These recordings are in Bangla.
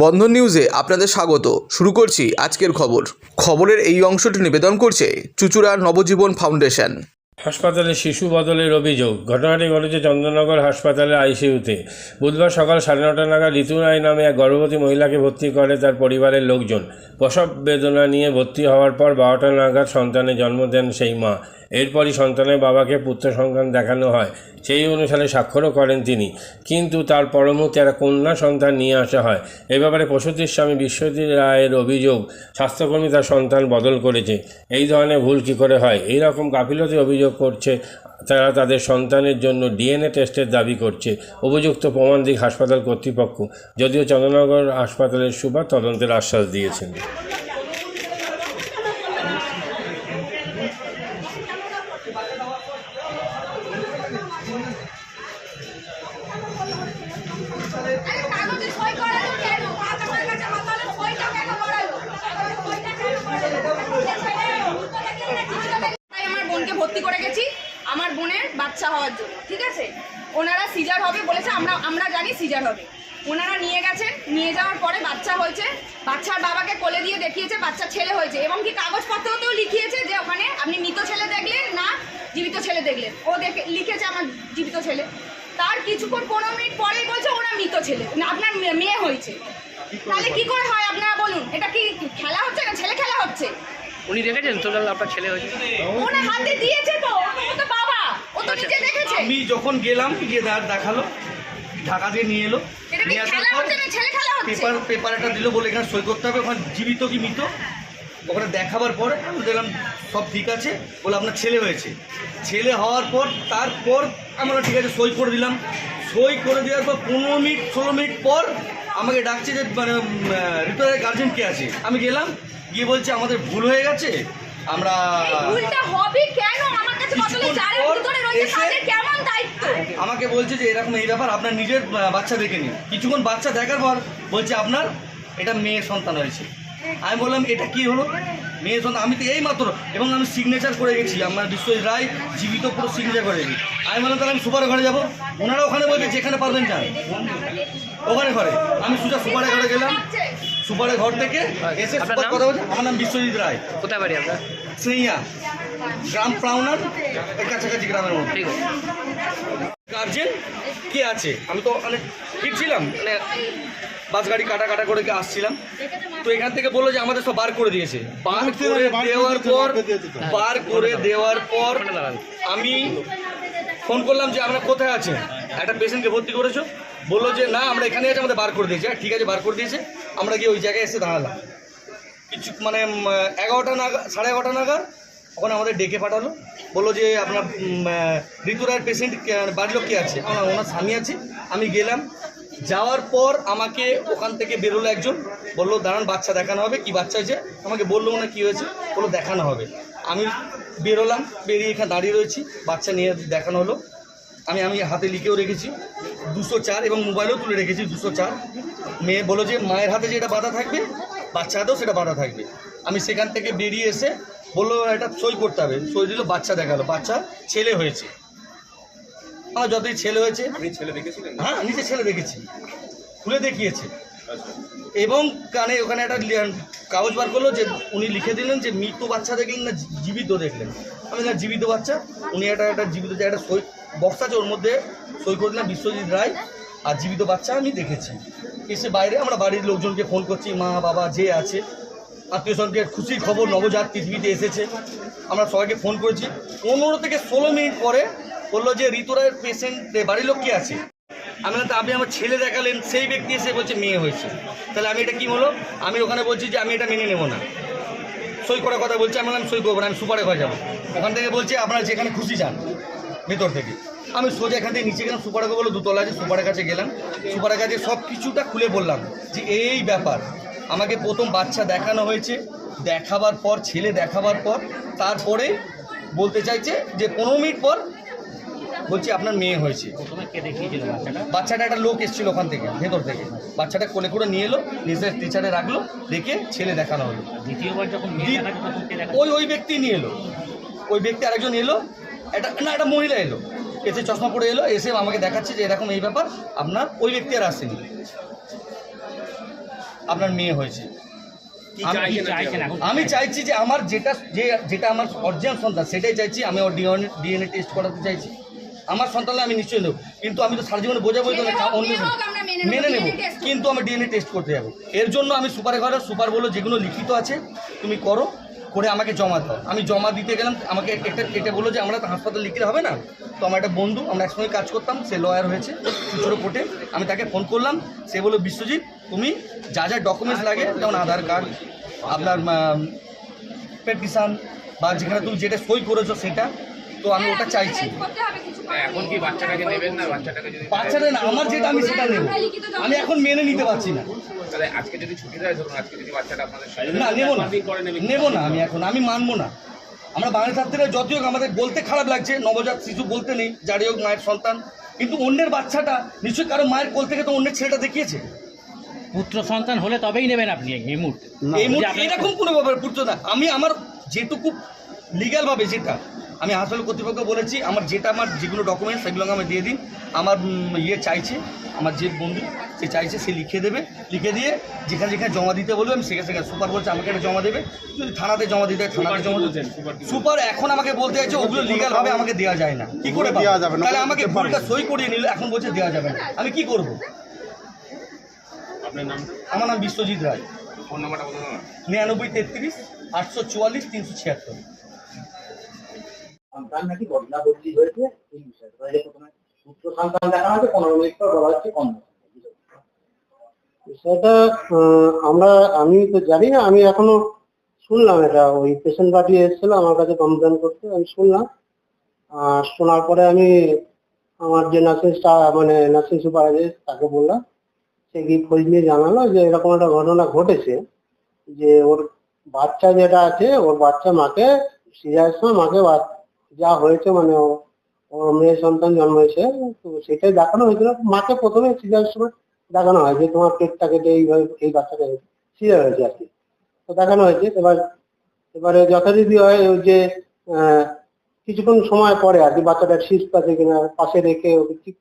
বন্ধন নিউজে আপনাদের স্বাগত। শুরু করছি আজকের খবর। খবরের এই অংশটি নিবেদন করছে চুচুড়ার নবজীবন ফাউন্ডেশন। হাসপাতালে শিশু বদলের অভিযোগ। ঘটনাটি ঘটেছে চন্দননগর হাসপাতালের আইসিইউতে। বুধবার সকাল সাড়ে নটা নাগাদ ঋতু রায় নামে এক গর্ভবতী মহিলাকে ভর্তি করে তার পরিবারের লোকজন। প্রসব বেদনা নিয়ে ভর্তি হওয়ার পর বারোটা নাগাদ সন্তানের জন্ম দেন সেই মা। এরপরই সন্তানের বাবাকে পুত্র সন্তান দেখানো হয়। সেই অনুসারে স্বাক্ষরও করেন তিনি। কিন্তু তার পরমুহূর্তে একটা কন্যা সন্তান নিয়ে আসা হয়। এ ব্যাপারে প্রসূতির স্বামী বিশ্বজিৎ রায়ের অভিযোগ, স্বাস্থ্যকর্মী তার সন্তান বদল করেছে। এই ধরনের ভুল কী করে হয়? এই রকম গাফিলতি অভিযোগ করছে তারা তাদের সন্তানের জন্য ডিএনএ টেস্টের দাবি করছে। অভিযুক্ত প্রমাণ দিক হাসপাতাল কর্তৃপক্ষ। যদিও চন্দ্রনগর হাসপাতালের সুবা তদন্তের আশ্বাস দিয়েছেন আরে কাগজে সই করালো কেন? পাঁচ আমার কাছে মাতালো, সইটা কেন করালো? সইটা কেন করালো? তাই আমার বোনকে ভর্তি করে গেছি আমার বোনের বাচ্চা হওয়ার জন্য ঠিক আছে? ওনারা সিজার হবে বলেছে আমরা আমরা জানি সিজার হবে। ওনারা নিয়ে গেছেন নিয়ে যাওয়ার পরে বাচ্চা হয়েছে বাচ্চার বাবাকে কোলে দিয়ে দেখিয়েছে বাচ্চা ছেলে হয়েছে এবং কি কাগজপত্রতেও লিখিয়েছে যে ওখানে আপনি মৃত ছেলে দেখলেন না জীবিত ছেলে দেখলেন? ও দেখে লিখেছে আমার জীবিত ছেলে। তার কিছুক্ষণ পনেরো মিনিট পরেই বলছে ওরা মৃত ছেলে না আপনার মেয়ে হয়েছে। তাহলে কি করে হয় আপনারা বলুন? এটা কি খেলা হচ্ছে না ছেলে খেলা হচ্ছে? উনি দেখেছেন টোটাল আপনার ছেলে হয়েছে? ওনার হাতে দিয়েছে তো বাবা ও তো নিজে দেখেছে আমি যখন গেলাম গিয়ে দেখাল ঢাকা দিয়ে নিয়ে এলো। নিয়ে আসার পর পেপার পেপার একটা দিল বলে এখানে সই করতে হবে ওখানে জীবিত কি মৃত? ওখানে দেখাবার পরে আমি দেখলাম সব ঠিক আছে। বলে আপনার ছেলে হয়েছে। ছেলে হওয়ার পর তারপর আমরা ঠিক আছে সই করে দিলাম। সই করে দেওয়ার পর পনেরো মিনিট ষোলো মিনিট পর আমাকে ডাকছে যে মানে রিটায়ার গার্জেন কে আছে? আমি গেলাম গিয়ে বলছে আমাদের ভুল হয়ে গেছে। আমরা এই ভুলটা হবে কেন? আমার কাছে বদলে কিছুক্ষণ ভিতরে রয়েছে এসে- কেমন দায়িত্ব? আমাকে বলছে যে এরকম এই ব্যাপার আপনার নিজের বাচ্চা দেখে নিন। কিছুক্ষণ বাচ্চা দেখার পর বলছে আপনার এটা মেয়ের সন্তান হয়েছে। আমি বললাম এটা কি হলো? মেয়ের সন্তান আমি তো এই মাত্র এবং আমি সিগনেচার করে গেছি আমার বিশ্বজিৎ রায় জীবিত পুরো সিগনেচার করে গেছি। আমি বললাম তাহলে আমি সুপার ঘরে যাব। ওনারা ওখানে বলছে যেখানে পারবেন যান। ওখানে ঘরে। আমি সুজা সুপারে ঘরে গেলাম। সুপারে ঘর থেকে এসে সুপার? কথা বলছে? আমার নাম বিশ্বজিৎ রায়। কোথায় বাড়ি আপনার? স্নেহিয়া গ্রাম প্রাউনার এর কাছাকাছি গ্রামের মধ্যে। ঠিক আছে। গার্জেন কে আছে? আমি তো মানে ফিরছিলাম মানে বাস গাড়ি কাটা কাটা করে আসছিলাম। তো এখান থেকে বলল যে আমাদের সব বার করে দিয়েছে। বার করে দেওয়ার পর বার করে দেওয়ার পর আমি ফোন করলাম যে আমরা কোথায় আছেন? একটা পেশেন্টকে ভর্তি করেছ। বলল যে না আমরা এখানে আছি আমাদের বার করে দিয়েছে। হ্যাঁ, ঠিক আছে বার করে দিয়েছে। আমরা গিয়ে ওই জায়গায় এসে দাঁড়ালাম। কিছু মানে এগারোটা নাগাদ সাড়ে এগারোটা নাগাদ ওখানে আমাদের ডেকে পাঠালো। বলল যে, আপনার ঋতু রায়ের পেশেন্ট বাড়ির লোক কে আছে? আমার, ওনার স্বামী আছে। আমি গেলাম। যাওয়ার পর আমাকে ওখান থেকে বেরোলো একজন। বলল, দাঁড়ান, বাচ্চা দেখানো হবে। কি বাচ্চা হয়েছে? আমাকে বলল না কি হয়েছে? বলল, দেখানো হবে। আমি বেরোলাম, বেরিয়ে এখানে দাঁড়িয়ে রয়েছি। বাচ্চা নিয়ে দেখানো হলো। আমি আমি হাতে লিখেও রেখেছি। দুশো চার এবং মোবাইলেও তুলে রেখেছি দুশো চার। মেয়ে বলো যে মায়ের হাতে যেটা বাধা থাকবে বাচ্চা হাতেও সেটা বাধা থাকবে। আমি সেখান থেকে বেরিয়ে এসে বলল এটা সই করতে হবে। সই দিল বাচ্চা দেখাল। বাচ্চা ছেলে হয়েছে। আমার যতই ছেলে হয়েছে ছেলে দেখেছিলেন? হ্যাঁ নিজে ছেলে দেখেছি। খুলে দেখিয়েছে। এবং কানে ওখানে একটা কাগজ বার করল যে উনি লিখে দিলেন যে মৃত বাচ্চা দেখলেন না জীবিত দেখলেন। আমি না জীবিত বাচ্চা? উনি একটা একটা জীবিত যে একটা সই বক্স আছে ওর মধ্যে সই করে দিলাম বিশ্বজিৎ রায় আর জীবিত বাচ্চা আমি দেখেছি। এসে বাইরে আমরা বাড়ির লোকজনকে ফোন করছি, মা, বাবা যে আছে, আত্মীয় স্বজনকে খুশির খবর, নবজাত পৃথিবীতে এসেছে। আমরা সবাইকে ফোন করেছি। পনেরো থেকে ষোলো মিনিট পরে বলল যে, ঋতু রায়ের পেশেন্ট বাড়ির লোক কে আছে? আমি তা আপনি আমার ছেলে দেখালেন, সেই ব্যক্তি এসে বলছে মেয়ে হয়েছে। তাহলে আমি এটা কি হলো আমি ওখানে বলছি যে, আমি এটা মেনে নেব না। সই করার কথা বলছে, আমি সই করব না, আমি সুপারে ঘরে যাব। ওখান থেকে বলছে, আপনারা যেখানে খুশি যান। ভেতর থেকে। আমি সোজা এখান থেকে নিচে গেলাম সুপারে বলে দুতলা আছে সুপারের কাছে গেলাম। সুপারের কাছে সব কিছুটা খুলে বললাম যে এই ব্যাপার। আমাকে প্রথম বাচ্চা দেখানো হয়েছে। দেখাবার পর ছেলে দেখাবার পর তারপরে বলতে চাইছে যে পনেরো মিনিট পর বলছি আপনার মেয়ে হয়েছে। বাচ্চাটা? একটা লোক এসেছিল ওখান থেকে ভেতর থেকে। বাচ্চাটা কোলে করে নিয়ে এলো নিজের টিচারে রাখল দেখে ছেলে দেখানো হলো। দ্বিতীয়বার যখন ওই ওই ব্যক্তি নিয়ে এলো। ওই ব্যক্তি আরেকজন এলো একটা না একটা মহিলা এলো। এসে চশমা পরে এলো এসে আমাকে দেখাচ্ছে যে এরকম এই ব্যাপার আপনার ওই ব্যক্তি আর আসেনি। আপনার মেয়ে হয়েছে। আমি- চাইছি যে আমার যেটা যে যেটা আমার অরিজিনাল সন্তান সেটাই চাইছি আমি ওর ডিএনএ ডিএনএ টেস্ট করাতে চাইছি। আমার সন্তানলে আমি নিশ্চয়ই নেব। কিন্তু আমি তো সারা জীবনে বোঝাবো তো অন্য মেনে নেব। কিন্তু আমি ডিএনএ টেস্ট করতে যাব। এর জন্য আমি সুপার ঘরে সুপার বলো যেগুলো লিখিত আছে তুমি করো। করে আমাকে জমা দাও। আমি জমা দিতে গেলাম, আমাকে একটা এটা বলল যে আমরা তো হাসপাতাল লিখলে হবে না? তো আমার একটা বন্ধু, আমরা একসঙ্গে কাজ করতাম, সে লয়ার হয়েছে ছোটো কোর্টে আমি তাকে ফোন করলাম, সে বলল, বিশ্বজিৎ, তুমি যা যা ডকুমেন্টস লাগে, যেমন আধার কার্ড, আপনার পেটিশান বা যেখানে তুমি যেটা সই করেছ সেটা তো আমি ওটা চাইছি। করতে হবে কিছু করার নেই। এখন কি বাচ্চাটাকে নেবেন না? বাচ্চাটাকে যদি বাচ্চাটা না আমার যেটা আমি সেটা নেব। আমি এখন মেনে নিতে পারছি না। তাহলে আজকে যদি ছুটি দেয় ধরুন আজকে যদি বাচ্চাটা আপনাদের না নেব না। নেব। না আমি এখন আমি মানবো না। আমরা বাঙালি ছাত্রীরা যতই হোক আমাদের বলতে খারাপ লাগছে নবজাত শিশু বলতে নেই যারই হোক মায়ের সন্তান। কিন্তু অন্যের বাচ্চাটা নিশ্চয়ই কারও মায়ের কোল থেকে তো অন্যের ছেলেটা দেখিয়েছে। পুত্র সন্তান হলে তবেই নেবেন আপনি এই মুহূর্তে। এই এরকম কোনো ব্যাপার পুত্র না। আমি আমার যেটুকু লিগ্যাল ভাবে যেটা আমি হাসপাতাল কর্তৃপক্ষ বলেছি আমার যেটা আমার যেগুলো ডকুমেন্টস সেগুলো আমি দিয়ে দিন। আমার ইয়ে চাইছে আমার যে বন্ধু সে চাইছে সে লিখে দেবে। লিখে দিয়ে যেখানে যেখানে জমা দিতে বলবে আমি সেখানে সেখানে সুপার বলছে আমাকে একটা জমা দেবে। যদি থানাতে জমা দিতে হয় থানাতে জমা দেবে সুপার এখন আমাকে বলতে চাইছে ওগুলো লিগ্যাল ভাবে আমাকে দেওয়া যায় না। কি করে দেওয়া যাবে না তাহলে আমাকে ভুলটা সই করিয়ে নিল এখন বলছে দেওয়া যাবে না। আমি কি করব? আপনার নাম? আমার নাম বিশ্বজিৎ রায়। ফোন নাম্বারটা বলুন নিরানব্বই তেত্রিশ আটশো চুয়াল্লিশ তিনশো ছিয়াত্তর। সন্তান নাকি বদলা বদলি হয়েছে? এই বিষয়ে প্রথমে পুত্র সন্তান দেখা হয়েছে পনেরো মিনিট পর বলা হচ্ছে কন্যা। আহ, আমরা আমি তো জানি না আমি এখনও শুনলাম এটা। ওই পেশেন্ট পার্টি এসেছিল আমার কাছে কমপ্লেন করতে আমি শুনলাম। আর শোনার পরে আমি আমার যে নার্সিং মানে নার্সিং সুপারভাইজার তাকে বললাম সে কি খোঁজ নিয়ে জানালো যে এরকম একটা ঘটনা ঘটেছে যে ওর বাচ্চা যেটা আছে ওর বাচ্চা মাকে সিজারের সময় মাকে যা হয়েছে মানে ওর মেয়ে সন্তান জন্ম হয়েছে, তো সেটাই দেখানো হয়েছিল। মাকে প্রথমে সিজারের সময় দেখানো হয় যে তোমার পেটটা কেটে এইভাবে এই বাচ্চাটা সিজার হয়েছে আর কি। তো দেখানো হয়েছে। এবার, এবারে যথারীতি হয় যে কিছুক্ষণ সময় পরে আর কি বাচ্চাটা শীত পাচ্ছে কিনা, পাশে রেখে ওকে ঠিক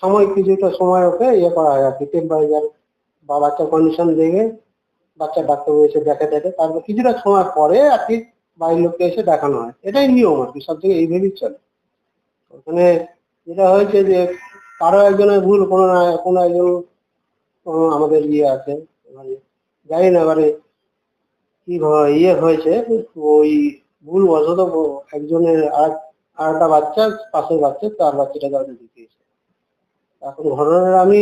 সময় কিছুটা সময় ওকে ইয়ে করা হয় আর কি টেম্পারেচার বা বাচ্চার কন্ডিশন দেখে বাচ্চা ডাক্তার এসে দেখে দেখে, তারপর কিছুটা সময় পরে আর কি বাইরের লোককে এসে দেখানো হয়। এটাই নিয়ম আর কি সব থেকে এইভাবেই চলে। ওখানে যেটা হয়েছে যে কারও একজনের ভুল, কোনো না, কোনো একজন আমাদের ইয়ে আছে মানে জানি না এবারে কি ইয়ে হয়েছে ওই ভুল বশত একজনের আর একটা বাচ্চা, পাশের বাচ্চা, তার বাচ্চাটাকে হয়তো দেখিয়েছে। এখন ঘটনাটা আমি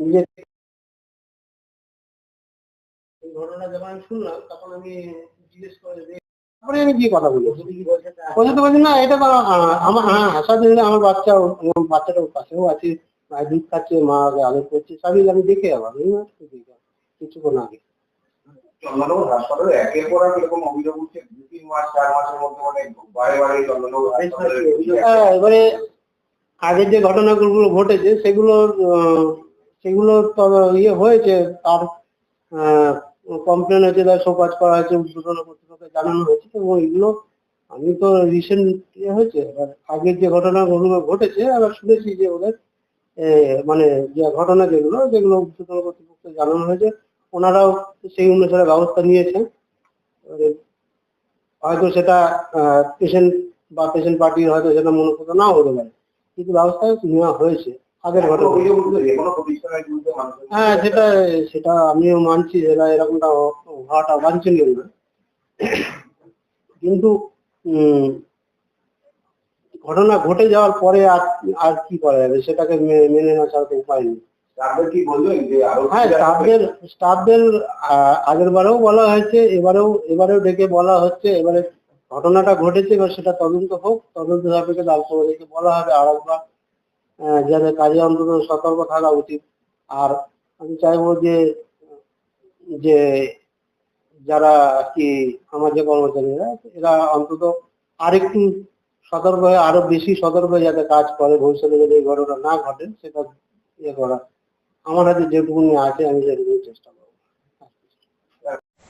নিজে ঘটনা যখন আমি শুনলাম, তখন আমি জিজ্ঞেস করে তারপরে আমি গিয়ে কথা বলি বোঝাতে পারছি না এটা তো আমার হ্যাঁ হাসা দিলে আমার বাচ্চা বাচ্চাটা পাশেও আছে মায়ের দুধ খাচ্ছে মা আগে আদর করছে সবই আমি দেখে আবার কিছুক্ষণ আগে। চন্দননগর হাসপাতালে একের পর এক এরকম অভিযোগ উঠছে দু তিন মাস চার মাসের মধ্যে মানে বারে বারে চন্দননগর হ্যাঁ এবারে আগের যে ঘটনাগুলো ঘটেছে সেগুলো সেগুলো তো ইয়ে হয়েছে তার কমপ্লেন হয়েছে তার শোকাজ করা হয়েছে উদ্বোধন কর্তৃপক্ষকে জানানো হয়েছে এবং এগুলো আমি তো রিসেন্ট ইয়ে হয়েছে এবার আগের যে ঘটনাগুলো ঘটেছে আবার শুনেছি যে ওদের মানে যে ঘটনা যেগুলো যেগুলো উদ্বোধন কর্তৃপক্ষকে জানানো হয়েছে ওনারাও সেই অনুসারে ব্যবস্থা নিয়েছেন। হয়তো সেটা পেশেন্ট বা পেশেন্ট পার্টির হয়তো সেটা মনোপুত নাও হতে পারে কিন্তু ব্যবস্থা নেওয়া হয়েছে আগের ঘটনা। হ্যাঁ সেটা সেটা আমিও মানছি সেটা এরকমটা হওয়াটা বাঞ্ছনীয় না কিন্তু ঘটনা ঘটে যাওয়ার পরে আর আর কি করা যাবে? সেটাকে মেনে নেওয়া ছাড়া তো উপায় নেই। হ্যাঁ স্টাফদের স্টাফদের আগের বারেও বলা হয়েছে এবারেও এবারেও ডেকে বলা হচ্ছে এবারে ঘটনাটা ঘটেছে এবার সেটা তদন্ত হোক তদন্ত সাপেক্ষে তারপর ওদেরকে বলা হবে আর একবার যাদের কাজে অন্তত সতর্ক থাকা উচিত। আর আমি চাইব যে যে যারা কি আমার যে কর্মচারীরা, এরা অন্তত আরেকটু সতর্ক হয়ে, আরও বেশি সতর্ক হয়ে যাতে কাজ করে, ভবিষ্যতে যাতে এই ঘটনা না ঘটে, সেটা ইয়ে করা। আমার হাতে যেটুকুনি আছে, আমি সেটুকুনি চেষ্টা করব